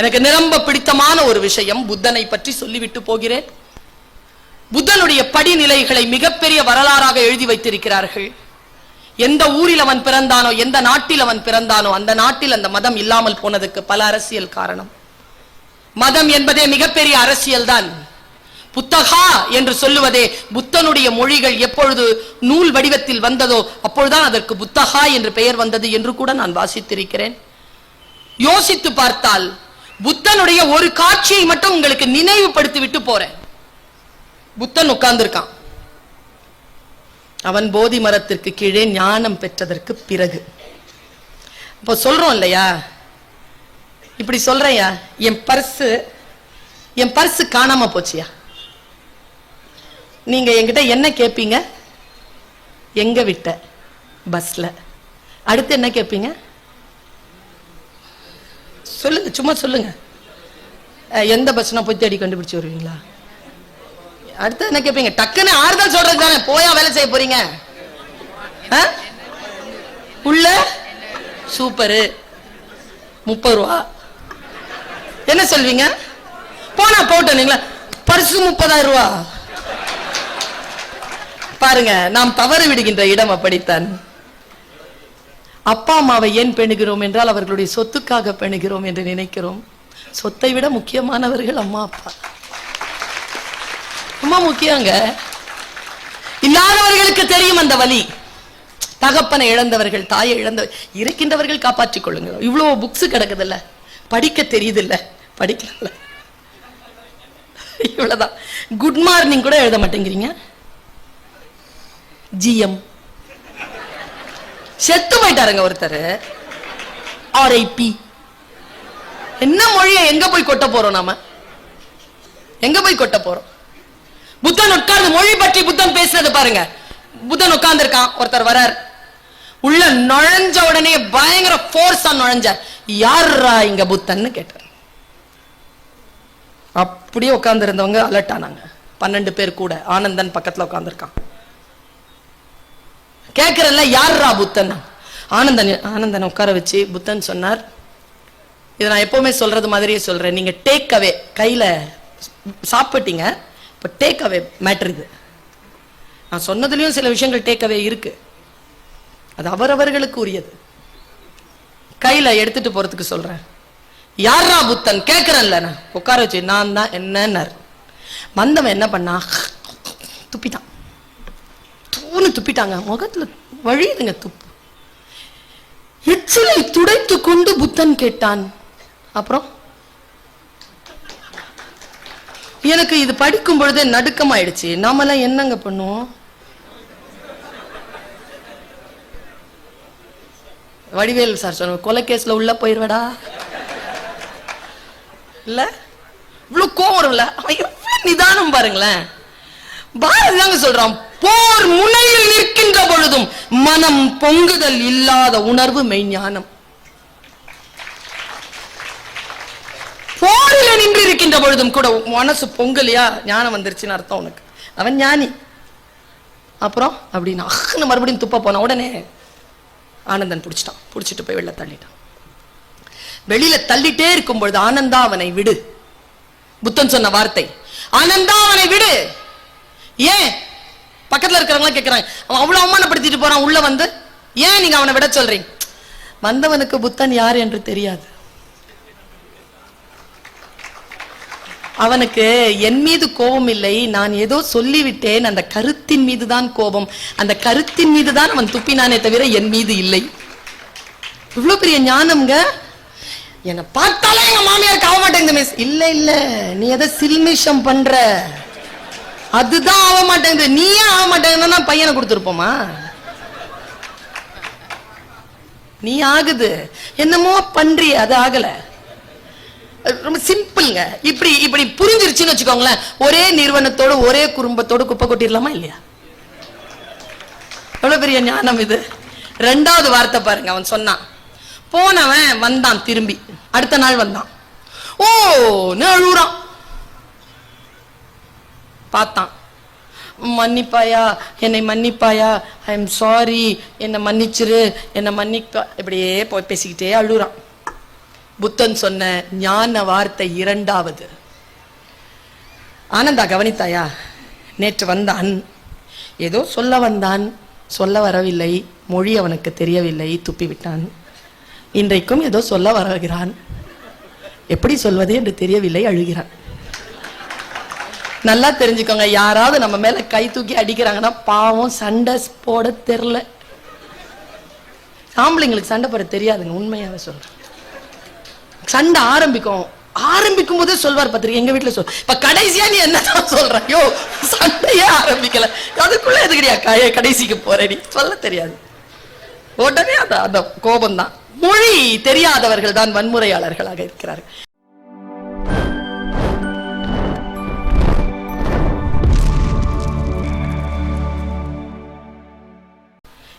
எனக்கு நிரம்ப பிடித்தமான ஒரு விஷயம் புத்தனை பற்றி சொல்லிவிட்டு போகிறேன். புத்தனுடைய படிநிலைகளை மிகப்பெரிய வரலாறாக எழுதி வைத்திருக்கிறார்கள். எந்த ஊரில் அவன் பிறந்தானோ எந்த நாட்டில் அவன் பிறந்தானோ அந்த நாட்டில் அந்த மதம் இல்லாமல் போனதுக்கு பல அரசியல் காரணம். மதம் என்பதே மிகப்பெரிய அரசியல் தான். புத்தகா என்று சொல்லுவதே புத்தனுடைய மொழிகள் எப்பொழுது நூல் வடிவத்தில் வந்ததோ அப்பொழுதுதான் அதற்கு புத்தகா என்று பெயர் வந்தது என்று கூட நான் வாசித்திருக்கிறேன். யோசித்து பார்த்தால் புத்தனுடைய ஒரு காட்சியை மட்டும் உங்களுக்கு நினைவுபடுத்தி விட்டு போறேன். புத்தன் உட்கார்ந்திருக்கான். அவன் போதி மரத்திற்கு கீழே ஞானம் பெற்றதற்கு பிறகு. இப்போ சொல்றோம் இல்லையா? இப்படி சொல்றையா என் பர்ஸு என் பர்ஸு காணாம போச்சியா? நீங்க என்கிட்ட என்ன கேட்பீங்க எங்க விட்ட? பஸ்ல. அடுத்து என்ன கேட்பீங்க சொல்லுங்க சும்மா சொல்லுங்க. எந்த பஸ்னா போய் தேடி கண்டுபிடிச்சு வருவீங்களா? அடுத்து என்ன கேட்பீங்க டக்குன்னு ஆறுதல் சொல்றது தானே. போயா வேலை செய்ய போறீங்க. ஆ? உள்ள? சூப்பரு. முப்பது ரூபா. என்ன சொல்வீங்க? போனா போட்டீங்களா பரிசு முப்பதாயிரம் ரூபா. பாருங்க நாம் தவறு விடுகின்ற இடம் அப்படித்தான். அப்பா அம்மாவை ஏன் பெணுகிறோம் என்றால் அவர்களுடைய சொத்துக்காக பெணுகிறோம் என்று நினைக்கிறோம். சொத்தை விட முக்கியமானவர்கள் அம்மா அப்பா. ரொம்ப முக்கியங்க. இல்லாதவர்களுக்கு தெரியும் அந்த வலி. தகப்பனை இழந்தவர்கள் தாயை இழந்த இருக்கின்றவர்கள் காப்பாற்றிக் கொள்ளுங்க இவ்வளவு புக்ஸ் கிடக்குதுல்ல. படிக்க தெரியுதுல்ல. படிக்கல இவ்வளவுதான். குட் மார்னிங் கூட எழுத மாட்டேங்கிறீங்க. ஜிஎம் செத்து போயிட்டாருங்க ஒருத்தர். ஆர்ஐபி என்ன மொழியை எங்க போய் கொட்ட போறோம் நாம? எங்க போய் கொட்ட போறோம்? புத்தன் உட்கார்ந்து மொழி பற்றி புத்தன் பேசுறது பாருங்க. புத்தன் உட்கார்ந்து இருக்கான் ஒருத்தர் வரார். உள்ள நுழைஞ்ச உடனே பயங்கர ஃபோர்ஸா நுழைஞ்சார் யாரா இங்க புத்தன்னு கேட்டார். அப்படியே உட்கார்ந்து இருந்தவங்க அலர்ட் ஆனாங்க. பன்னெண்டு பேர் கூட ஆனந்தன் பக்கத்துல உட்கார்ந்துருக்கான். கேட்கிறல்ல யார்ரா புத்தன்? ஆனந்தன் ஆனந்தன் உட்கார வச்சு புத்தன் சொன்னார் இதை நான் எப்பவுமே சொல்றது மாதிரியே சொல்றேன். நீங்க டேக் அவே கையில சாப்பிட்டீங்க இப்போ டேக் அவே மேட்ரு இது. நான் சொன்னதுலயும் சில விஷயங்கள் டேக் அவே இருக்கு. அது அவரவர்களுக்கு உரியது. கையில எடுத்துட்டு போறதுக்கு சொல்றேன். யாரா புத்தன்? கேட்கறேன்ல நான். உட்கார வச்சு நான் தான் என்னன்னார். மந்தவன் என்ன பண்ணா துப்பிட்டான். தூணு துப்பிட்டாங்க. முகத்துல வழியுதுங்க துப்பு. எச்சிலை துடைத்து கொண்டு புத்தன் கேட்டான். அப்புறம்? எனக்கு இது படிக்கும் பொழுதே நடுக்கமாயிடுச்சு. நாமெல்லாம் என்னங்க பண்ணுவோம்? வடிவேல் சார் சொன்ன கொலை கேஸ்ல உள்ள போயிருவடா. இல்ல? இவ்வளவு கோவம் வரும்ல. அவன் எவ்வளவு நிதானம் பாருங்களேன். பாரதி தாங்க சொல்றான் போர் முனையில் நிற்கின்ற பொழுதும் மனம் பொங்குதல் இல்லாத உணர்வு மெய்ஞானம் போரில நின்று இருக்கின்ற பொழுதும் கூட மனசு பொங்கலையா? ஞானம் வந்துருச்சுன்னு அர்த்தம் உனக்கு. அவன் ஞானி. அப்புறம்? அப்படின்னு அஹ்னு மறுபடியும் துப்ப போன உடனே ஆனந்தன் பிடிச்சிட்டான். பிடிச்சிட்டு போய் வெளில தள்ளிட்டான். வெளியில தள்ளிட்டே இருக்கும் பொழுது ஆனந்தா அவனை விடு. புத்தன் சொன்ன வார்த்தை ஆனந்தா அவனை விடு. ஏன்? பக்கத்துல இருக்கிறவங்களாம் கேக்குறாங்க. அவன் அவ்வளவு அவமானப்படுத்திட்டு போகிறான் உள்ள வந்து. ஏன் நீங்க அவனை விட சொல்றீங்க? வந்தவனுக்கு புத்தன் யார் என்று தெரியாது. அவனுக்கு என் மீது கோபம் இல்லை நான் ஏதோ சொல்லிவிட்டேன் அந்த கருத்தின் மீது தான் கோபம். அந்த கருத்தின் மீது தான் அவன் துப்பினானே தவிர என் மீது இல்லை. இவ்வளவு பெரிய ஞானம்ங்க. என்னை பார்த்தாலே எங்க மாமியார் ஆக மாட்டேங்குது மிஸ் இல்ல இல்ல. நீ எதை சில்மிஷம் பண்ற? அதுதான் ஆக மாட்டேங்குது. நீ ஏன் ஆக மாட்டேங்குதுன்னா பையனை கொடுத்துருப்போமா? நீ ஆகுது. என்னமோ பண்றிய அது ஆகல. ரொம்ப சிம்பிள்ங்க. இப்படி இப்படி புரிஞ்சிருச்சுன்னு வச்சுக்கோங்களேன். ஒரே நிறுவனத்தோட ஒரே குடும்பத்தோட குப்பை கொட்டிடலாமா இல்லையா? எவ்வளவு பெரிய ஞானம் இது. ரெண்டாவது வார்த்தை பாருங்க அவன் சொன்னான். போனவன் வந்தான் திரும்பி. அடுத்த நாள் வந்தான். ஓ அழுகுறான் பார்த்தான். மன்னிப்பாயா? என்னை மன்னிப்பாயா? ஐ எம் சாரி என்னை மன்னிச்சிரு. என்னை மன்னிப்பா இப்படியே போய் பேசிக்கிட்டே அழுகுறான். புத்தன் சொன்ன ஞான வார்த்தை இரண்டாவது. ஆனந்தா கவனித்தாயா? நேற்று வந்தான். ஏதோ சொல்ல வந்தான். சொல்ல வரவில்லை. மொழி அவனுக்கு தெரியவில்லை. துப்பிவிட்டான் இன்றைக்கும் ஏதோ சொல்ல வருகிறான். எப்படி சொல்வது என்று தெரியவில்லை. அழுகிறான். நல்லா தெரிஞ்சுக்கோங்க யாராவது நம்ம மேல கை தூக்கி அடிக்கிறாங்கன்னா பாவம் சண்டை போட தெரில ஆம்பளைங்களுக்கு சண்டை போட தெரியாதுங்க உண்மையாவே சொல்றேன். சண்டை ஆரம்பிக்கும். ஆரம்பிக்கும் போதே சொல்வார் பத்திரிக்கை எங்க வீட்டுல சொல் இப்ப கடைசியா நீ என்னதான் சொல்ற? யோ சண்டையே ஆரம்பிக்கல. அதுக்குள்ள எதுக்கடியா க- கடைசிக்கு போற நீ? சொல்ல தெரியாது. உடனே அந்த அந்த கோபம் தான் மொழி தெரியாதவர்கள் தான் வன்முறையாளர்களாக இருக்கிறார்கள்.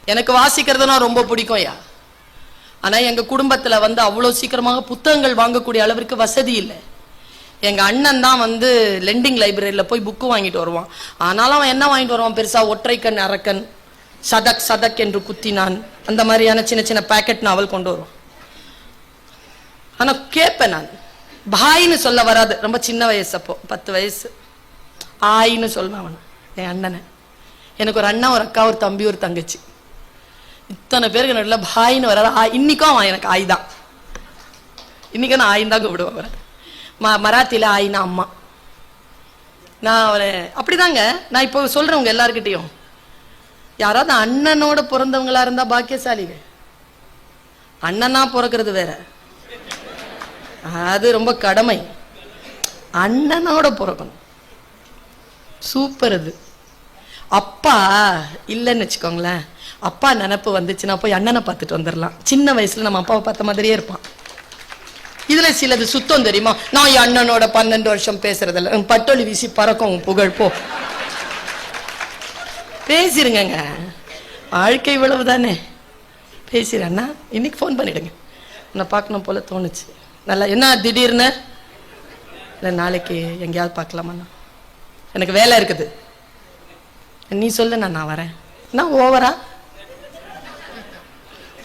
எனக்கு வாசிக்கிறதுனா ரொம்ப பிடிக்கும் யா ஆனால் எங்கள் குடும்பத்தில் வந்து அவ்வளோ சீக்கிரமாக புத்தகங்கள் வாங்கக்கூடிய அளவிற்கு வசதி இல்லை. எங்கள் அண்ணன் தான் வந்து லெண்டிங் லைப்ரரியில் போய் புக்கு வாங்கிட்டு வருவான். ஆனாலும் அவன் என்ன வாங்கிட்டு வருவான் பெருசாக ஒற்றைக்கண் அரக்கன் சதக் சதக் என்று குத்தினான். அந்த மாதிரியான சின்ன சின்ன பேக்கெட் நாவல் கொண்டு வருவான். ஆனால் கேட்பேன் நான். பாய்னு சொல்ல வராது. ரொம்ப சின்ன வயசு அப்போ. பத்து வயசு. ஆயின்னு சொல்லுவேன் அவன் என் அண்ணனை. எனக்கு ஒரு அண்ணன் ஒரு அக்கா ஒரு தம்பி ஒரு தங்கச்சி. இத்தனை பேருக்கு நடுவில் பாயின்னு வராது. ஆ இன்னைக்கும் அவன் எனக்கு ஆய் தான். இன்னைக்கும் நான் ஆயின் தான் கூப்பிடுவேன் அவரை. ம மராத்தியில ஆயினா அம்மா. நான் அவரை அப்படிதாங்க. நான் இப்போ சொல்றேன் உங்க எல்லாருக்கிட்டையும் யாராவது அண்ணனோட பிறந்தவங்களா இருந்தா பாக்கியசாலிகள். அண்ணனா பிறக்கிறது வேற. அது ரொம்ப கடமை. அண்ணனோட பிறக்கணும். சூப்பர் அது. அப்பா இல்லைன்னு வச்சுக்கோங்களேன். அப்பா நினப்பு வந்துச்சுன்னா போய் அண்ணனை பார்த்துட்டு வந்துடலாம் சின்ன வயசுல நம்ம அப்பாவை பார்த்த மாதிரியே இருப்பான். இதுல சிலது சுத்தம் தெரியுமா? நான் என் அண்ணனோட பன்னெண்டு வருஷம் பேசுறதில்ல பட்டொலி வீசி பறக்கும் புகழ் போ. பேசிருங்க வாழ்க்கை இவ்வளவு தானே பேசிடு அண்ணா இன்னைக்கு ஃபோன் பண்ணிடுங்க. உன்னை பார்க்கணும் போல தோணுச்சு. நல்லா என்ன திடீர்னு? இல்லை நாளைக்கு எங்கேயாவது பார்க்கலாமாண்ணா எனக்கு வேலை இருக்குது. நீ சொல்லு நான் நான் வரேன். நான் ஓவரா?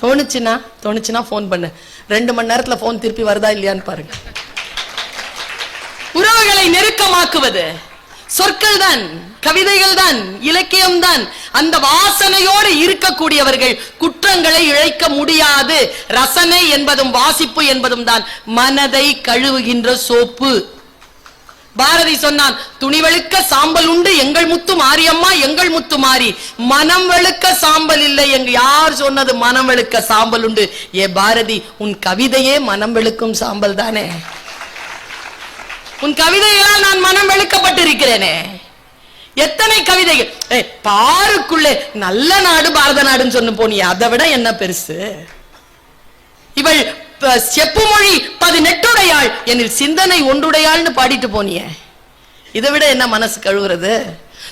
தோணுச்சுன்னா தோணுச்சுன்னா ஃபோன் பண்ணு. ரெண்டு மணி நேரத்துல ஃபோன் திருப்பி வருதா இல்லையான்னு பாருங்க. உறவுகளை நெருக்கமாக்குவது. சொற்கள் தான் கவிதைகள் தான் இலக்கியம் தான். அந்த வாசனையோடு இருக்கக்கூடியவர்கள் குற்றங்களை இழைக்க முடியாது. ரசனை என்பதும் வாசிப்பு என்பதும் தான் மனதை கழுவுகின்ற சோப்பு. பாரதி சொன்னான் துணி வெளுக்க சாம்பல் உண்டு எங்கள் முத்து மாரியம்மா எங்கள் முத்து மாறி. மனம் வெளுக்க சாம்பல் இல்லை எங்க யார் சொன்னது? மனம் வெளுக்க சாம்பல் உண்டு. ஏ பாரதி உன் கவிதையே மனம் வெளுக்கும் சாம்பல் தானே? உன் கவிதைகளால் நான் மனம் வெளுக்கப்பட்டிருக்கிறேனே எத்தனை கவிதைகள்? ஏ பாருக்குள்ளே நல்ல நாடு பாரத நாடுன்னு சொன்ன போனியே அதை விட என்ன பெருசு? இவள் செப்பு மொழி பதினெட்டுடையாள். என்னில் சிந்தனை ஒன்றுடையாள்னு பாடிட்டு போனிய. இதை விட என்ன மனசு கழுவுறது?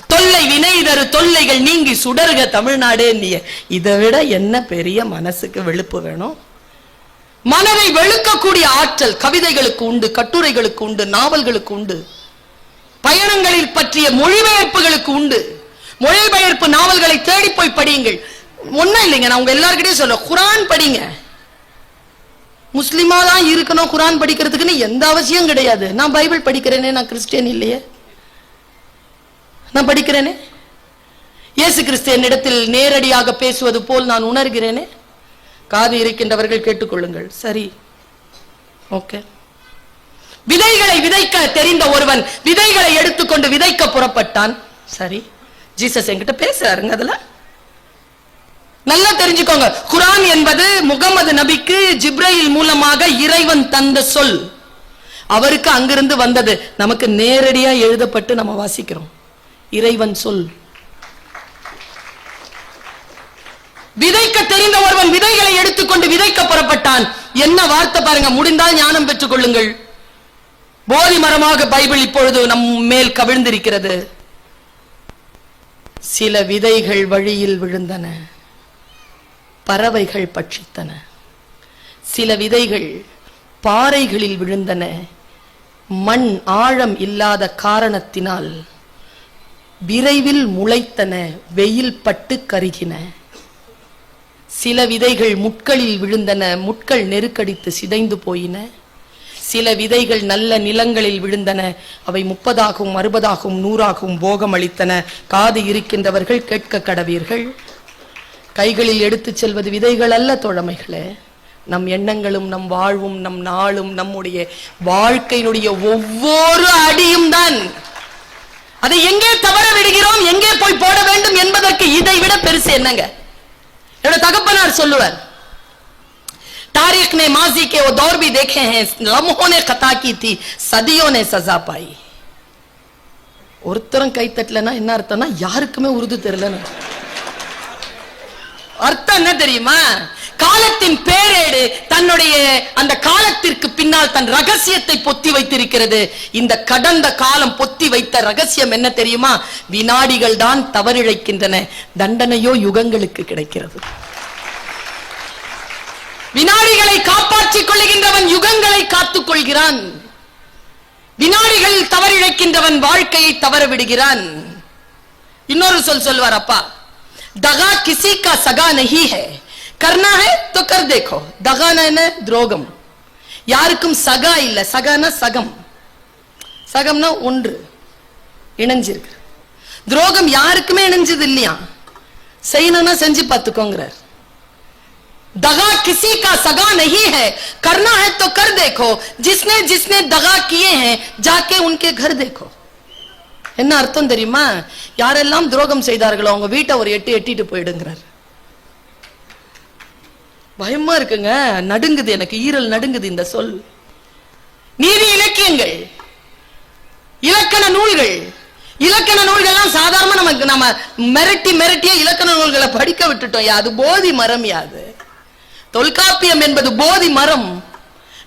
தொல்லை வினை தரு தொல்லைகள் நீங்கி சுடருக தமிழ்நாடு நீ இதை விட என்ன பெரிய மனசுக்கு வெளுப்பு வேணும்? மனதை வெளுக்கக்கூடிய ஆற்றல் கவிதைகளுக்கு உண்டு கட்டுரைகளுக்கு உண்டு நாவல்களுக்கு உண்டு. பயணங்களில் பற்றிய மொழிபெயர்ப்புகளுக்கு உண்டு. மொழிபெயர்ப்பு நாவல்களை தேடி போய் படியுங்கள். ஒன்னும் இல்லைங்க நான் உங்க எல்லாருக்கிட்டையும் சொல்றேன். குரான் படிங்க. முஸ்லீமா தான் இருக்கணும் குரான் படிக்கிறதுக்குன்னு எந்த அவசியம் கிடையாது. நான் பைபிள் படிக்கிறேனே நான் கிறிஸ்டியன் இல்லையே. நான் படிக்கிறேனே. இயேசு கிறிஸ்து என்னிடத்தில் நேரடியாக பேசுவது போல் நான் உணர்கிறேனே. காது இருக்கின்றவர்கள் கேட்டுக்கொள்ளுங்கள். சரி. ஓகே. விதைகளை விதைக்க தெரிந்த ஒருவன் விதைகளை எடுத்துக்கொண்டு விதைக்க புறப்பட்டான். சரி. ஜீசஸ் என்கிட்ட பேசுறாருங்க அதுல நல்லா தெரிஞ்சுக்கோங்க. குரான் என்பது முகமது நபிக்கு ஜிப்ரையில் மூலமாக இறைவன் தந்த சொல். அவருக்கு அங்கிருந்து வந்தது. நமக்கு நேரடியா எழுதப்பட்டு நம்ம வாசிக்கிறோம். இறைவன் சொல். விதைக்க தெரிந்த ஒருவன் விதைகளை எடுத்துக்கொண்டு விதைக்க புறப்பட்டான். என்ன வார்த்தை பாருங்க. முடிந்தால் ஞானம் பெற்றுக் கொள்ளுங்கள். போதி மரமாக பைபிள் இப்பொழுது நம் மேல் கவிழ்ந்திருக்கிறது. சில விதைகள் வழியில் விழுந்தன. பறவைகள் பட்சித்தன. சில விதைகள் பாறைகளில் விழுந்தன. மண் ஆழம் இல்லாத காரணத்தினால் விரைவில் முளைத்தன வெயில் பட்டு கருகின. சில விதைகள் முட்களில் விழுந்தன முட்கள் நெருக்கடித்து சிதைந்து போயின. சில விதைகள் நல்ல நிலங்களில் விழுந்தன அவை முப்பதாகவும் அறுபதாகவும் நூறாகவும் போகம் அளித்தன காது இருக்கின்றவர்கள் கேட்க கடவீர்கள். கைகளில் எடுத்துச் செல்வது விதைகள் அல்ல தோழமைகளே நம் எண்ணங்களும் நம் வாழ்வும் நம் நாளும் நம்முடைய வாழ்க்கையினுடைய ஒவ்வொரு அடியும் தான் அதை எங்கே தவற விடுகிறோம் எங்கே போய் போட வேண்டும் என்பதற்கு இதை விட பெருசு என்னங்க என்னோட தகப்பனார் சொல்லுவார் तारीख ने माजी के वो दौर भी देखे हैं लम्हों ने खता की थी सदियों ने सजा पाई ஒருத்தரும் கை தட்டலன்னா என்ன அர்த்தம்னா யாருக்குமே உருது தெரியலன்னு அர்த்தம் என்ன தெரியுமா? காலத்தின் பேரேடு தன்னுடைய அந்த காலத்திற்கு பின்னால் தன் ரகசியத்தை பொத்தி வைத்திருக்கிறது. இந்த கடந்த காலம் பொத்தி வைத்த ரகசியம் என்ன தெரியுமா? வினாடிகள் தான் தவறிழைக்கின்றன. தண்டனையோ யுகங்களுக்கு கிடைக்கிறது. வினாடிகளை காப்பாற்றிக் கொள்கின்றவன் யுகங்களை காத்துக் கொள்கிறான். வினாடிகள் தவறிழைக்கின்றவன் வாழ்க்கையை தவற விடுகிறான். இன்னொரு சொல் சொல்வார் அப்பா. दगा किसी का सगा नहीं है करना है तो कर देखो दगाना என்ன துரோகம் யாருக்கும் சகா இல்ல சகானா சகம் சகம்னா ஒன்று இணைஞ்சிருக்கு துரோகம் யாருக்குமே இணைஞ்சது இல்லையா செய்யணும்னா செஞ்சு பார்த்துக்கோங்கிறார் दगा किसी का सगा नहीं है करना है तो कर देखो जिसने जिसने दगा किए हैं जाके उनके घर देखो என்ன அர்த்தம் தெரியுமா? யாரெல்லாம் துரோகம் செய்தார்களோ அவங்க வீட்டை ஒரு எட்டு எட்டிட்டு போயிடுங்கிறார். பயமா இருக்குங்க. நடுங்குது எனக்கு. ஈரல் நடுங்குது இந்த சொல். நீதி இலக்கியங்கள். இலக்கண நூல்கள். இலக்கண நூல்கள்லாம் சாதாரண நமக்கு நம்ம மிரட்டி மிரட்டிய இலக்கண நூல்களை படிக்க விட்டுட்டோம். அது போதி மரம் யாது தொல்காப்பியம் என்பது போதி மரம்.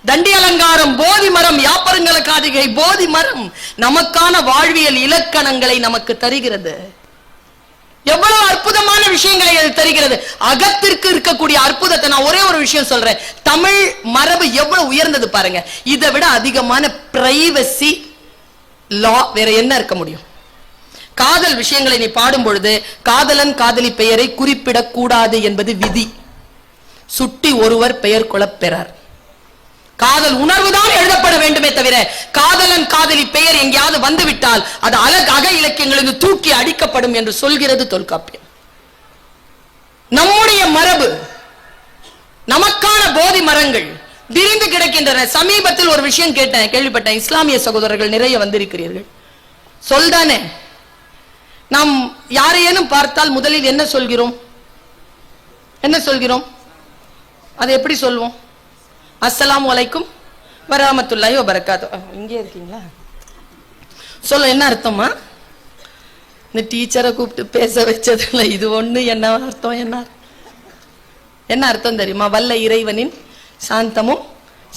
தண்டி அலங்காரம் போதி மரம் யாப்பருங்கல காதிகை போதி மரம் நமக்கான வாழ்வியல் இலக்கணங்களை நமக்கு தருகிறது. எவ்வளவு அற்புதமான விஷயங்களை அது தருகிறது. அகத்திற்கு இருக்கக்கூடிய அற்புதத்தை நான் ஒரே ஒரு விஷயம் சொல்றேன். தமிழ் மரபு எவ்வளவு உயர்ந்தது பாருங்க. இதை விட அதிகமான பிரைவசி லா வேற என்ன இருக்க முடியும்? காதல் விஷயங்களை நீ பாடும் பொழுது காதலன் காதலி பெயரை குறிப்பிடக்கூடாது என்பது விதி. சுட்டி ஒருவர் பெயர் கொள்ளப் காதல் காதல் உணர்வுதான் எழுதப்பட வேண்டுமே தவிர காதலன் காதலி பெயர் எங்கேயாவது வந்துவிட்டால் அது அழகு அக இலக்கியங்களுக்கு தூக்கி அடிக்கப்படும் என்று சொல்கிறது தொல்காப்பியம். நம்முடைய மரபு நமக்கான போதி மரங்கள் விரிந்து கிடக்கின்றன. சமீபத்தில் ஒரு விஷயம் கேட்டேன் கேள்விப்பட்டேன். இஸ்லாமிய சகோதரர்கள் நிறைய வந்திருக்கிறீர்கள். சொல்தானே நாம் யாரையேனும் பார்த்தால் முதலில் என்ன சொல்கிறோம்? என்ன சொல்கிறோம்? அதை எப்படி சொல்வோம்? அஸ்ஸலாமு அலைக்கும் வரஹ்மத்துல்லாஹி வபரகாத்து இங்கே இருக்கீங்களா? சொல்ல என்ன அர்த்தமா இந்த டீச்சரை கூப்பிட்டு பேச வச்சதுல இது ஒண்ணு என்ன அர்த்தம் என்ன? என்ன அர்த்தம் தெரியுமா? வல்ல இறைவனின் சாந்தமும்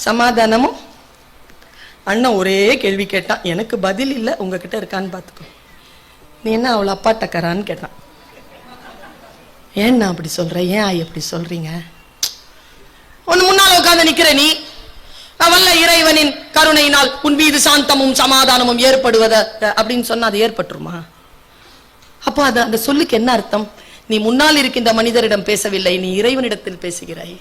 சமாதானமும். அண்ணன் ஒரே கேள்வி கேட்டான். எனக்கு பதில் இல்லை உங்ககிட்ட இருக்கான்னு பார்த்துக்கோ. நீ என்ன அவளை அப்பா டக்கரான்னு கேட்டான். ஏன் நான் அப்படி சொல்கிறேன் ஏன் ஆயி அப்படி சொல்றீங்க? உன் முன்னால் உட்கார்ந்து நிக்கிற நீ? வல்ல இறைவனின் கருணையினால் உன் மீது சாந்தமும் சமாதானமும் ஏற்படுவத அப்படின்னு சொன்னா அது ஏற்பட்டுருமா? அப்போ அது அந்த சொல்லுக்கு என்ன அர்த்தம்? நீ முன்னால் இருக்கின்ற மனிதரிடம் பேசவில்லை நீ இறைவனிடத்தில் பேசுகிறாய்.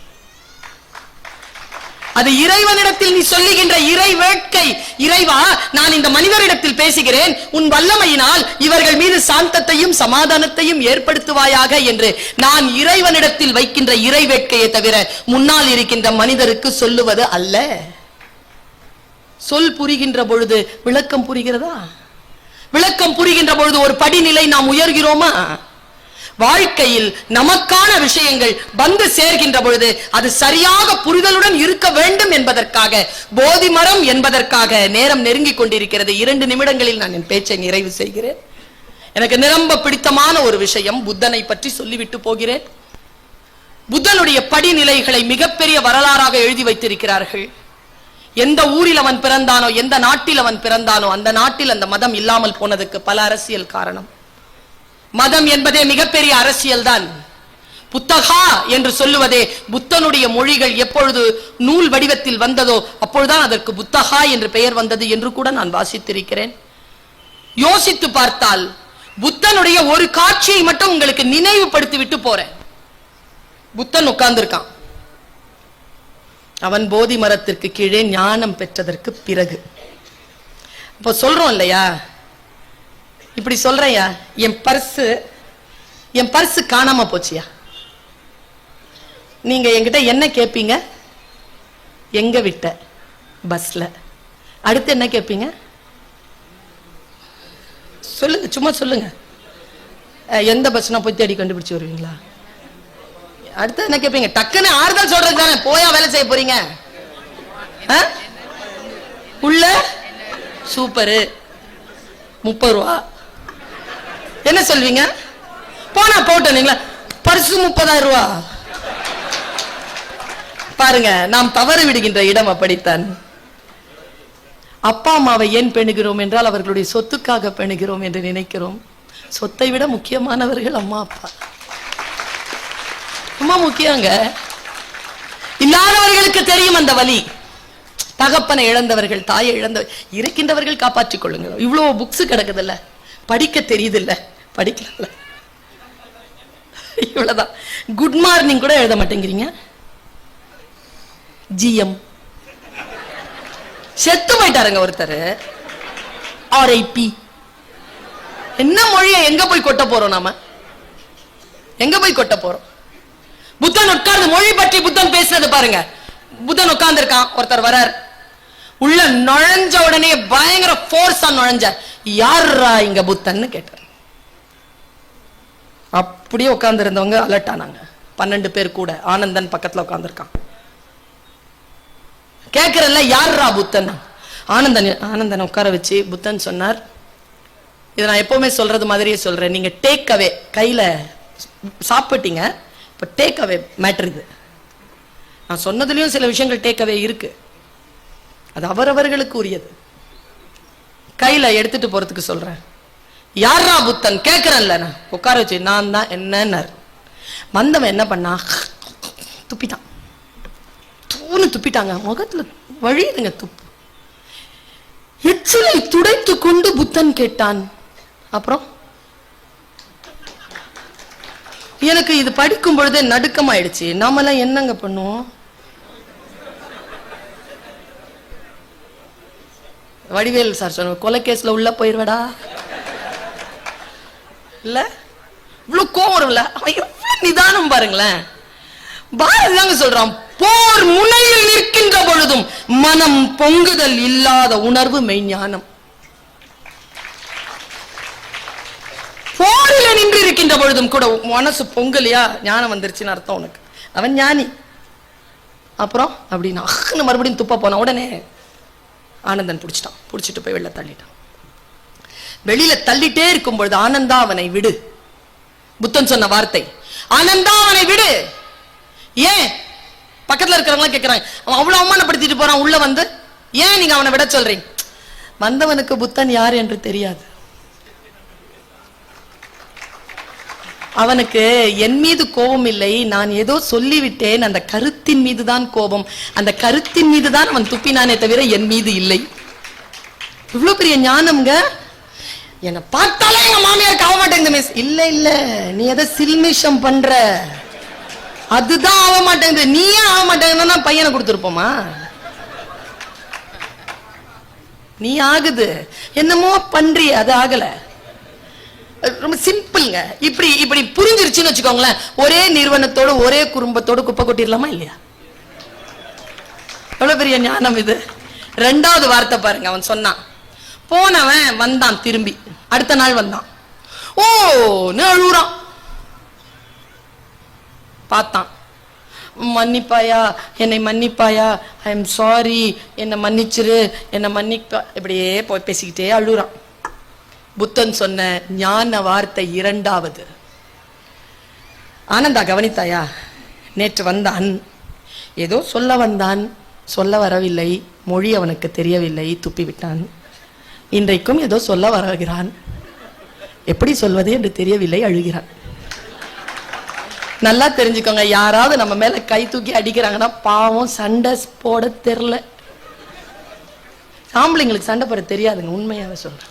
அது இறைவனிடத்தில் நீ சொல்லுகின்ற இறை வேட்கை. இறைவா நான் இந்த மனிதரிடத்தில் பேசுகிறேன். உன் வல்லமையினால் இவர்கள் மீது சாந்தத்தையும் சமாதானத்தையும் ஏற்படுத்துவாயாக என்று நான் இறைவனிடத்தில் வைக்கின்ற இறை வேட்கையை தவிர முன்னால் இருக்கின்ற மனிதருக்கு சொல்லுவது அல்ல. சொல் புரிகின்ற பொழுது விளக்கம் புரிகிறதா? விளக்கம் புரிகின்ற பொழுது ஒரு படிநிலை நாம் உயர்கிறோமா? வாழ்க்கையில் நமக்கான விஷயங்கள் வந்து சேர்கின்ற பொழுது அது சரியாக புரிதலுடன் இருக்க வேண்டும் என்பதற்காக போதி மரம் என்பதற்காக நேரம் நெருங்கிக் கொண்டிருக்கிறது. இரண்டு நிமிடங்களில் நான் என் பேச்சை நிறைவு செய்கிறேன். எனக்கு நிரம்ப பிடித்தமான ஒரு விஷயம் புத்தனை பற்றி சொல்லிவிட்டு போகிறேன். புத்தனுடைய படிநிலைகளை மிகப்பெரிய வரலாறாக எழுதி வைத்திருக்கிறார்கள். எந்த ஊரில் அவன் பிறந்தானோ எந்த நாட்டில் அவன் பிறந்தானோ அந்த நாட்டில் அந்த மதம் இல்லாமல் போனதுக்கு பல அரசியல் காரணம். மதம் என்பதே மிகப்பெரிய அரசியல் தான் புத்தகா என்று சொல்லுவதே புத்தனுடைய மொழிகள் எப்பொழுது நூல் வடிவத்தில் வந்ததோ அப்பொழுதுதான் அதற்கு புத்தகா என்று பெயர் வந்தது என்று கூட நான் வாசித்திருக்கிறேன். யோசித்து பார்த்தால் புத்தனுடைய ஒரு காட்சியை மட்டும் உங்களுக்கு நினைவுபடுத்தி விட்டு போறேன். புத்தன் உட்கார்ந்திருக்கான். அவன் போதி மரத்திற்கு கீழே ஞானம் பெற்றதற்கு பிறகு. இப்போ சொல்றோம் இல்லையா? இப்படி சொல்றையா என் பர்ஸு என் பர்ஸு காணாம போச்சியா? நீங்க என்கிட்ட என்ன கேட்பீங்க எங்க விட்ட? பஸ்ல. அடுத்து என்ன கேட்பீங்க சொல்லுங்க சும்மா சொல்லுங்க. எந்த பஸ்னா போய் தேடி கண்டுபிடிச்சு வருவீங்களா? அடுத்து என்ன கேட்பீங்க டக்குன்னு ஆறுதல் சொல்றது தானே போயா வேலை செய்ய போறீங்க. ஆ? உள்ள? சூப்பரு. முப்பது ரூபா. என்ன சொல்வீங்க? போனா போட்டோம் இல்லைங்களா பரிசு முப்பதாயிரம் ரூபா. பாருங்க நாம் தவறு விடுகின்ற இடம் அப்படித்தான். அப்பா அம்மாவை ஏன் பெணுகிறோம் என்றால் அவர்களுடைய சொத்துக்காக பெணுகிறோம் என்று நினைக்கிறோம். சொத்தை விட முக்கியமானவர்கள் அம்மா அப்பா. ரொம்ப முக்கியங்க. இல்லாதவர்களுக்கு தெரியும் அந்த வலி. தகப்பனை இழந்தவர்கள் தாயை இழந்த இருக்கின்றவர்கள் காப்பாற்றிக் கொள்ளுங்க இவ்வளவு புக்ஸ் கிடக்குதுல்ல. படிக்க தெரியுதுல்ல. படிக்கல இவ்வளவுதான். குட் மார்னிங் கூட எழுத மாட்டேங்கிறீங்க. ஜிஎம் செத்து போயிட்டாருங்க ஒருத்தர். ஆர்ஐபி என்ன மொழியை எங்க போய் கொட்ட போறோம் நாம? எங்க போய் கொட்ட போறோம்? புத்தன் உட்கார்ந்து மொழி பற்றி புத்தன் பேசுறது பாருங்க. புத்தன் உட்கார்ந்து இருக்கான் ஒருத்தர் வரார். உள்ள நுழைஞ்ச உடனே பயங்கர போர்ஸா நுழைஞ்ச யாரா இங்க புத்தன்னு கேட்டார். அப்படியே உட்காந்துருந்தவங்க அலர்ட் ஆனாங்க. பன்னெண்டு பேர் கூட. ஆனந்தன் பக்கத்தில் உட்காந்துருக்கான் கேட்குறல்ல யார்ரா புத்தன்? ஆனந்தன் ஆனந்தன் உட்கார வச்சு புத்தன் சொன்னார் இதை நான் எப்போவுமே சொல்றது மாதிரியே சொல்கிறேன் நீங்கள் டேக் அவே கையில் சாப்பிட்டீங்க இப்போ டேக் அவே மேட்ரு இது. நான் சொன்னதுலேயும் சில விஷயங்கள் டேக் அவே இருக்கு. அது அவரவர்களுக்கு உரியது. கையில் எடுத்துட்டு போறதுக்கு சொல்கிறேன் யாரா புத்தன்? கேட்கறேன்ல நான். உட்கார வச்சு நான் தான் என்னன்னார். வந்தவன் என்ன பண்ணா? துப்பிட்டான். தூணு துப்பிட்டாங்க. முகத்துல வழியுதுங்க துப்பு. எச்சிலை துடைத்து கொண்டு புத்தன் கேட்டான். அப்புறம்? எனக்கு இது படிக்கும் பொழுதே நடுக்கமாயிடுச்சு. நாமெல்லாம் என்னங்க பண்ணுவோம்? வடிவேல் சார் சொன்ன கொலை கேஸ்ல உள்ள போயிருவடா. இல்ல? இவ்வளவு கோவம் வரும்ல? அவன் நிதானம் பாருங்களேன். பாரதி தாங்க சொல்றான் போர் முனையில் நிற்கின்ற பொழுதும் மனம் பொங்குதல் இல்லாத உணர்வு மெய்ஞானம் போரில நின்று இருக்கின்ற பொழுதும் கூட மனசு பொங்கலையா? ஞானம் வந்துருச்சுன்னு அர்த்தம் உனக்கு. அவன் ஞானி. அப்புறம்? அப்படின்னு அஹ்னு மறுபடியும் துப்ப போன உடனே ஆனந்தன் பிடிச்சிட்டான். பிடிச்சிட்டு போய் வெளில தள்ளிட்டான். வெளியில தள்ளிட்டே இருக்கும் பொழுது ஆனந்தா அவனை விடு. புத்தன் சொன்ன வார்த்தை. ஆனந்தா அவனை விடு. ஏன்? பக்கத்துல இருக்கிறவங்க கேட்கிறாங்க அவன் அவ்வளவு அவமானப்படுத்திட்டு போறான் உள்ள வந்து. ஏன் நீங்க அவனை விட சொல்றீங்க? வந்தவனுக்கு புத்தன் யார் என்று தெரியாது. அவனுக்கு என் மீது கோபம் இல்லை நான் ஏதோ சொல்லிவிட்டேன் அந்த கருத்தின் மீது தான் கோபம். அந்த கருத்தின் மீது தான் அவன் துப்பினானே தவிர என் மீது இல்லை. இவ்வளவு பெரிய ஞானம்ங்க. என்னை பார்த்தாலே எங்க மாமியாருக்கு ஆக மாட்டேங்குது மிஸ் இல்ல இல்ல நீ எதை சில்மிஷம் பண்ற? அதுதான் ஆக மாட்டேங்குது. நீயே ஆக மாட்டேங்குதுன்னா பையனை கொடுத்துருப்போமா? நீ ஆகுது. என்னமோ பண்றி அது ஆகல. ரொம்ப சிம்பிள்ங்க. இப்படி இப்படி புரிஞ்சிருச்சுன்னு வச்சுக்கோங்களேன். ஒரே நிறுவனத்தோட ஒரே குடும்பத்தோட குப்பை கொட்டிடலாமா இல்லையா? எவ்வளவு பெரிய ஞானம் இது. ரெண்டாவது வார்த்தை பாருங்க அவன் சொன்னான். போனவன் வந்தான் திரும்பி. அடுத்த நாள் வந்தான். ஓ அழுகுறான் பார்த்தான். மன்னிப்பாயா என்னை மன்னிப்பாயா? ஐ எம் சாரி என்னை மன்னிச்சிரு. என்னை மன்னிப்பா. இப்படியே போய் பேசிக்கிட்டே அழுகுறான் புத்தன் சொன்ன ஞான வார்த்தை இரண்டாவது. ஆனந்தா கவனித்தாயா? நேற்று வந்தான். ஏதோ சொல்ல வந்தான். சொல்ல வரவில்லை. மொழி அவனுக்கு தெரியவில்லை. துப்பி விட்டான் இன்றைக்கும் ஏதோ சொல்ல வருகிறான். எப்படி சொல்வது என்று தெரியவில்லை அழுகிறான். நல்லா தெரிஞ்சுக்கோங்க யாராவது நம்ம மேல கை தூக்கி அடிக்கிறாங்கன்னா பாவம் சண்டை போட தெரில ஆம்பளைங்களுக்கு சண்டை போட தெரியாதுங்க உண்மையாக சொல்றேன்.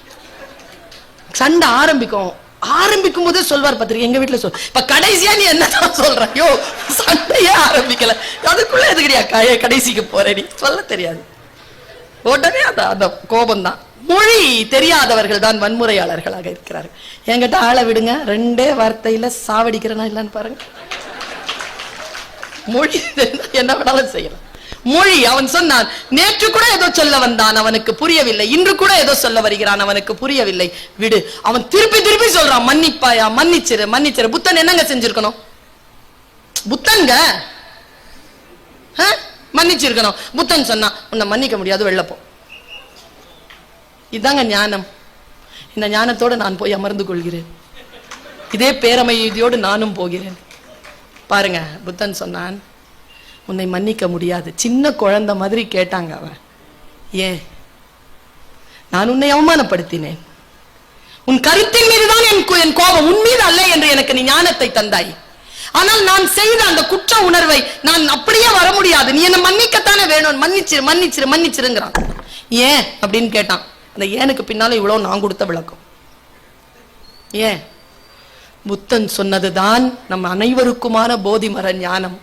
சண்டை ஆரம்பிக்கும். ஆரம்பிக்கும் போதே சொல்வார் பத்திரிக்கை எங்க வீட்டுல சொல் இப்ப கடைசியா நீ என்னதான் சொல்ற? ஐயோ சண்டையே ஆரம்பிக்கல. அதுக்குள்ள எதுக்கடியா க- கடைசிக்கு போற நீ. சொல்ல தெரியாது. உடனே அந்த அந்த கோபம் தான் மொழி தெரியாதவர்கள் தான் வன்முறையாளர்களாக இருக்கிறார்கள். என்கிட்ட ஆளை விடுங்க. ரெண்டே வார்த்தையில சாவடிக்கிறேனா இல்லைன்னு பாருங்க. மொழி என்ன வேணாலும் செய்யலாம். மொழி அவன் சொன்னான் நேற்று கூட ஏதோ சொல்ல வந்தான் அவனுக்கு புரியவில்லை. இன்று கூட ஏதோ சொல்ல வருகிறான் அவனுக்கு புரியவில்லை. விடு. அவன் திருப்பி திருப்பி சொல்றான் மன்னிப்பாயா? மன்னிச்சிரு மன்னிச்சிரு. புத்தன் என்னங்க செஞ்சிருக்கணும்? புத்தன்க மன்னிச்சிருக்கணும். புத்தன் சொன்னா உன்னை மன்னிக்க முடியாது வெளில போ. இதாங்க ஞானம். இந்த ஞானத்தோடு நான் போய் அமர்ந்து கொள்கிறேன். இதே பேரமைதியோடு நானும் போகிறேன். பாருங்க புத்தன் சொன்னான் உன்னை மன்னிக்க முடியாது. சின்ன குழந்தை மாதிரி கேட்டாங்க அவன். ஏன் நான் உன்னை அவமானப்படுத்தினேன். உன் கருத்தின் மீதுதான் என் என் கோபம். உன் மீது அல்ல என்று எனக்கு நீ ஞானத்தை தந்தாய். ஆனால் நான் செய்த அந்த குற்ற உணர்வை நான் அப்படியே வர முடியாது. நீ என்ன மன்னிக்கத்தானே வேணும்? மன்னிச்சிரு மன்னிச்சிரு மன்னிச்சிருங்கிறான். ஏன்? அப்படின்னு கேட்டான். அந்த ஏனுக்கு பின்னால் இவ்வளோ நான் கொடுத்த விளக்கம். ஏன்? புத்தன் சொன்னதுதான் நம் அனைவருக்குமான போதிமர ஞானம்.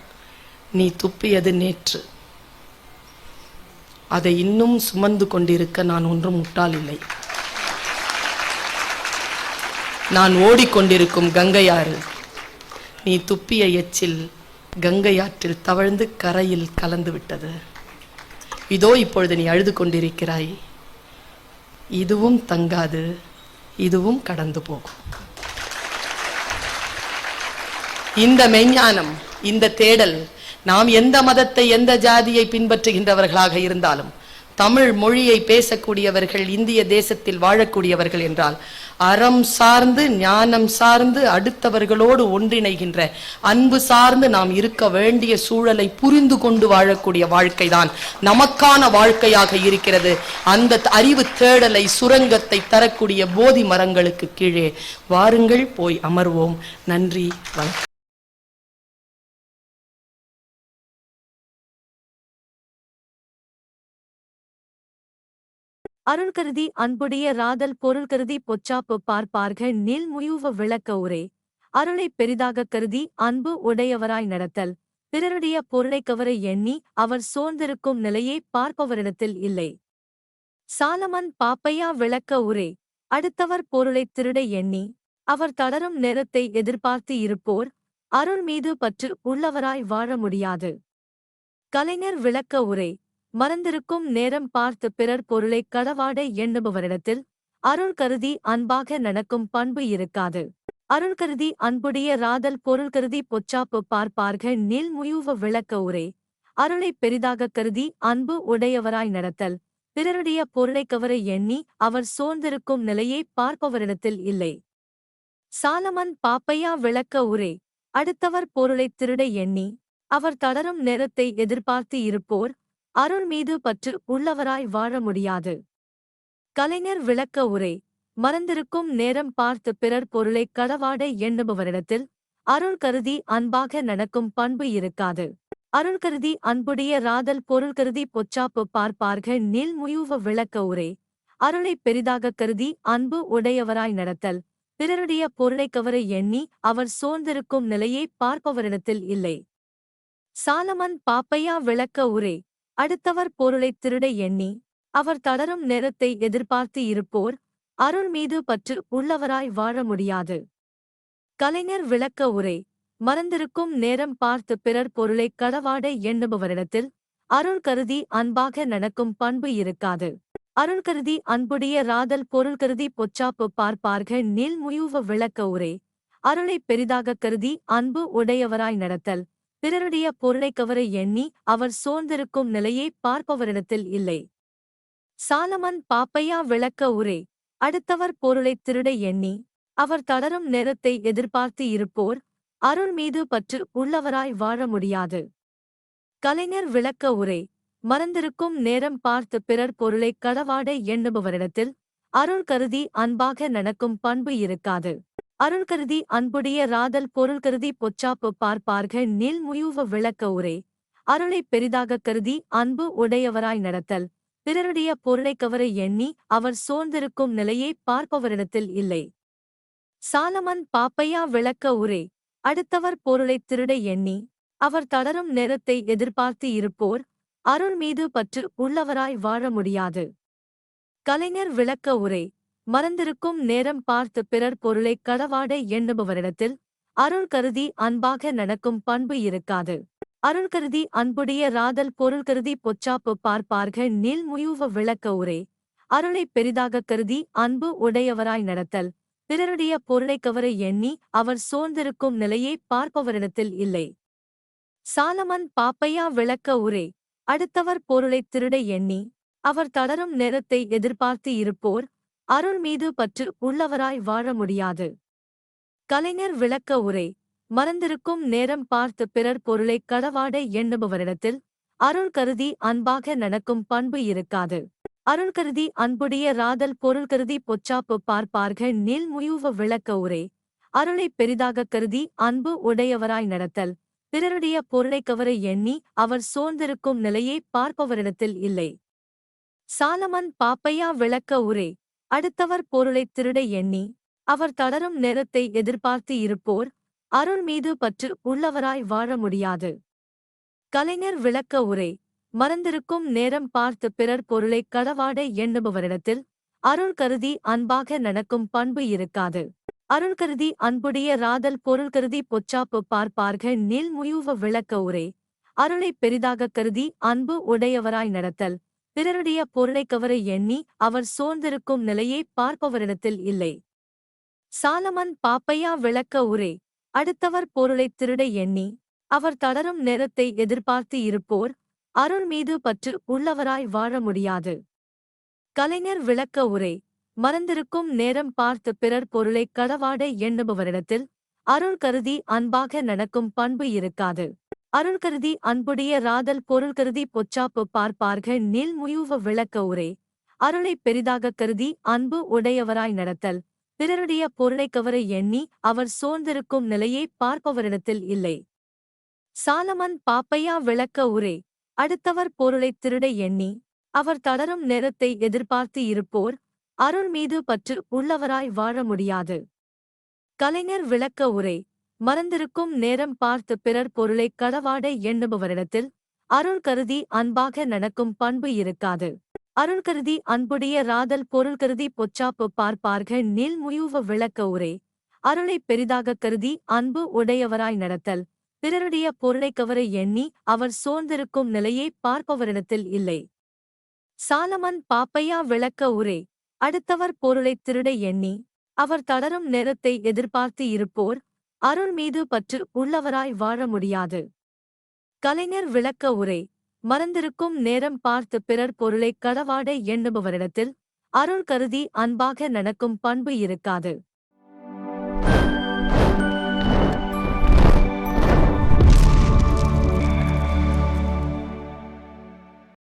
நீ துப்பியது நேற்று. அதை இன்னும் சுமந்து கொண்டிருக்க நான் ஒன்றும் முட்டாள் இல்லை. நான் ஓடிக்கொண்டிருக்கும் கங்கையாறு நீ துப்பிய எச்சில் கங்கையாற்றில் தவழ்ந்து கரையில் கலந்து விட்டது. இதோ இப்பொழுது நீ அழுது கொண்டிருக்கிறாய். இதுவும் தங்காது இதுவும் கடந்து போகும். இந்த மெஞ்ஞானம் இந்த தேடல் நாம் எந்த மதத்தை எந்த ஜாதியை பின்பற்றுகின்றவர்களாக இருந்தாலும் தமிழ் மொழியை பேசக்கூடியவர்கள் இந்திய தேசத்தில் வாழக்கூடியவர்கள் என்றால் அறம் சார்ந்து ஞானம் சார்ந்து அடுத்தவர்களோடு ஒன்றிணைகின்ற அன்பு சார்ந்து நாம் இருக்க வேண்டிய சூழலை புரிந்து கொண்டு வாழக்கூடிய வாழ்க்கைதான் நமக்கான வாழ்க்கையாக இருக்கிறது. அந்த அறிவு தேடலை சுரங்கத்தை தரக்கூடிய போதி மரங்களுக்கு கீழே வாருங்கள். போய் அமர்வோம். நன்றி. வணக்கம். அருள்கருதி அன்புடைய ராதல் பொருள்கருதி பொச்சாப்பு பார்ப்பார்கள். நீல்முயூவ விளக்க உரை. அருளை பெரிதாக கருதி அன்பு உடையவராய் நடத்தல். பிறருடைய பொருளைக் கவர எண்ணி அவர் சோர்ந்திருக்கும் நிலையை பார்ப்பவரிடத்தில் இல்லை. சாலமன் பாப்பையா விளக்க உரை. அடுத்தவர் பொருளைத் திருட எண்ணி அவர் தளரும் நேரத்தை எதிர்பார்த்து இருப்போர். அருள் மீது பற்று உள்ளவராய் வாழ முடியாது. கலைஞர் விளக்க உரை. மறந்திருக்கும் நேரம் பார்த்து பிறர் பொருளை களவாட எண்ணுபவரிடத்தில் அருள் கருதி அன்பாக நடக்கும் பண்பு இருக்காது. அருள் கருதி அன்புடைய ராதல் பொருள் கருதி பொச்சாப்பு பார்ப்பார்கள். நீல் விளக்க உரை. அருளை பெரிதாக கருதி அன்பு உடையவராய் நடத்தல். பிறருடைய பொருளைக் கவர எண்ணி அவர் சோர்ந்திருக்கும் நிலையை பார்ப்பவரிடத்தில் இல்லை. சாலமன் பாப்பையா விளக்க உரை. அடுத்தவர் பொருளைத் திருட எண்ணி. அவர் தளரும் நேரத்தை எதிர்பார்த்து இருப்போர் அருள் மீது பற்று உள்ளவராய் வாழ முடியாது. கலைஞர் விளக்க உரை. மறந்திருக்கும் நேரம் பார்த்து பிறர் பொருளை களவாட எண்ணுபவரிடத்தில் அருள் கருதி அன்பாக நடக்கும் பண்பு இருக்காது. அருள் கருதி அன்புடைய ராதல் பொருள் கருதி பொச்சாப்பு பார்ப்பார்கள் நீல் விளக்க உரை. அருளை பெரிதாக கருதி அன்பு உடையவராய் நடத்தல். பிறருடைய பொருளைக் கவர எண்ணி அவர் சோர்ந்திருக்கும் நிலையை பார்ப்பவரிடத்தில் இல்லை. சாலமன் பாப்பையா விளக்க உரை. அடுத்தவர் பொருளைத் திருட எண்ணி அவர் தளரும் நேரத்தை எதிர்பார்த்து இருப்போர் அருள் மீது பற்று உள்ளவராய் வாழ முடியாது. கலைஞர் விளக்க உரை மறந்திருக்கும் நேரம் பார்த்து பிறர் பொருளை களவாட எண்ணுபவரிடத்தில் அருள் கருதி அன்பாக நடக்கும் பண்பு இருக்காது. அருள் கருதி அன்புடைய ராதல் பொருள் கருதி பொச்சாப்பு பார்ப்பார்கள் நீள்முயுவ விளக்க உரை அருளை பெரிதாக கருதி அன்பு உடையவராய் நடத்தல் பிறருடைய பொருளைக் கவர எண்ணி அவர் சோர்ந்திருக்கும் நிலையை பார்ப்பவரிடத்தில் இல்லை. சாலமன் பாப்பையா விளக்க உரை அடுத்தவர் பொருளைத் திருட எண்ணி அவர் தளரும் நேரத்தை எதிர்பார்த்து இருப்போர் அருள் மீது பற்று உள்ளவராய் வாழ முடியாது. கலைஞர் விளக்க உரை மறந்திருக்கும் நேரம் பார்த்து பிறர் பொருளை களவாட எண்ணுபவரிடத்தில் அருள் கருதி அன்பாக நடக்கும் பண்பு இருக்காது. அருள்கருதி அன்புடைய ராதல் பொருள் கருதி பொச்சாப்பு பார்ப்பார்கள் நீல் விளக்க உரை. அருளை பெரிதாக கருதி அன்பு உடையவராய் நடத்தல். பிறருடைய பொருளைக் கவர எண்ணி அவர் சோர்ந்திருக்கும் நிலையை பார்ப்பவரிடத்தில் இல்லை. சாலமன் பாப்பையா விளக்க உரை. அடுத்தவர் பொருளைத் திருட எண்ணி அவர் தளரும் நேரத்தை எதிர்பார்த்து இருப்போர். அருள் மீது பற்று உள்ளவராய் வாழ முடியாது. கலைஞர் விளக்க உரை. மறந்திருக்கும் நேரம் பார்த்து பிறர் பொருளை களவாட எண்ணுபவரிடத்தில் அருள் கருதி அன்பாக நடக்கும் பண்பு இருக்காது. அருள் கருதி அன்புடைய ராதல் பொருள் கருதி பொச்சாப்பு பார்ப்பார்கள் நீல் முயுவ விளக்க உரை. அருளை பெரிதாக கருதி அன்பு உடையவராய் நடத்தல். பிறருடைய பொருளைக் கவர எண்ணி அவர் சோர்ந்திருக்கும் நிலையை பார்ப்பவரிடத்தில் இல்லை. சாலமன் பாப்பையா விளக்க உரை. அடுத்தவர் பொருளைத் திருட எண்ணி அவர் தளரும் நேரத்தை எதிர்பார்த்து இருப்போர் அருள் மீது பற்று உள்ளவராய் வாழ முடியாது. கலைஞர் விளக்க உரை. மறந்திருக்கும் நேரம் பார்த்து பிறர் பொருளை களவாட எண்ணுபவரிடத்தில் அருள் கருதி அன்பாக நடக்கும் பண்பு இருக்காது. அருள் கருதி அன்புடைய ராதல் பொருள் கருதி பொச்சாப்பு பார்ப்பார்கள் நீல் முயுவ விளக்க உரை. அருளை பெரிதாக கருதி அன்பு உடையவராய் நடத்தல். பிறருடைய பொருளைக் கவர எண்ணி அவர் சோர்ந்திருக்கும் நிலையை பார்ப்பவரிடத்தில் இல்லை. சாலமன் பாப்பையா விளக்க உரை. அடுத்தவர் பொருளைத் திருட எண்ணி அவர் தளரும் நேரத்தை எதிர்பார்த்து இருப்போர் அருள் மீது பற்று உள்ளவராய் வாழ முடியாது. கலைஞர் விளக்க உரை மறந்திருக்கும் நேரம் பார்த்து பிறர் பொருளை களவாட எண்ணுபவரிடத்தில் அருள் கருதி அன்பாக நடக்கும் பண்பு இருக்காது. அருள் கருதி அன்புடைய ராதல் பொருள் கருதி பொச்சாப்பு பார்ப்பார்க நீல் முயுவ விளக்க உரை அருளை பெரிதாக கருதி அன்பு உடையவராய் நடத்தல் பிறருடைய பொருளைக் கவர எண்ணி அவர் சோர்ந்திருக்கும் நிலையை பார்ப்பவரிடத்தில் இல்லை. சாலமன் பாப்பையா விளக்க உரை அடுத்தவர் பொருளைத் திருட எண்ணி அவர் தளரும் நேரத்தை எதிர்பார்த்து இருப்போர் அருள் மீது பற்று உள்ளவராய் வாழ முடியாது. கலைஞர் விளக்க உரை மறந்திருக்கும் நேரம் பார்த்து பிறர் பொருளை களவாட எண்ணுபவரிடத்தில் அருள் கருதி அன்பாக நடக்கும் பண்பு இருக்காது. அருள் கருதி அன்புடைய ராதல் பொருள் கருதி பொச்சாப்பு பார்ப்பார்கள். நீல் முயுவ விளக்க உரை. அருளை பெரிதாகக் கருதி அன்பு உடையவராய் நடத்தல். பிறருடைய பொருளைக் கவர எண்ணி அவர் சோர்ந்திருக்கும் நிலையை பார்ப்பவரிடத்தில் இல்லை. சாலமன் பாப்பையா விளக்க உரை. அடுத்தவர் பொருளைத் திருட எண்ணி அவர் தளரும் நேரத்தை எதிர்பார்த்து இருப்போர். அருள் மீது பற்று உள்ளவராய் வாழ முடியாது. கலைஞர் விளக்க உரை. மறந்திருக்கும் நேரம் பார்த்து பிறர் பொருளை களவாட எண்ணுபவரிடத்தில் அருள் கருதி அன்பாக நடக்கும் பண்பு இருக்காது. அருள் கருதி அன்புடைய ராதல் பொருள் கருதி பொச்சாப்பு பார்ப்பார்கள். நீள்முயுவ விளக்க உரை. அருளை பெரிதாக கருதி அன்பு உடையவராய் நடத்தல். பிறருடைய பொருளைக் கவர எண்ணி அவர் சோர்ந்திருக்கும் நிலையை பார்ப்பவரிடத்தில் இல்லை. சாலமன் பாப்பையா விளக்க உரை. அடுத்தவர் பொருளைத் திருட எண்ணி. அவர் தளரும் நேரத்தை எதிர்பார்த்து இருப்போர். அருள் மீது பற்று உள்ளவராய் வாழ முடியாது. கலைஞர் விளக்க உரை. மறந்திருக்கும் நேரம் பார்த்து பிறர் பொருளை களவாட எண்ணுபவரிடத்தில் அருள் கருதி அன்பாக நடக்கும் பண்பு இருக்காது.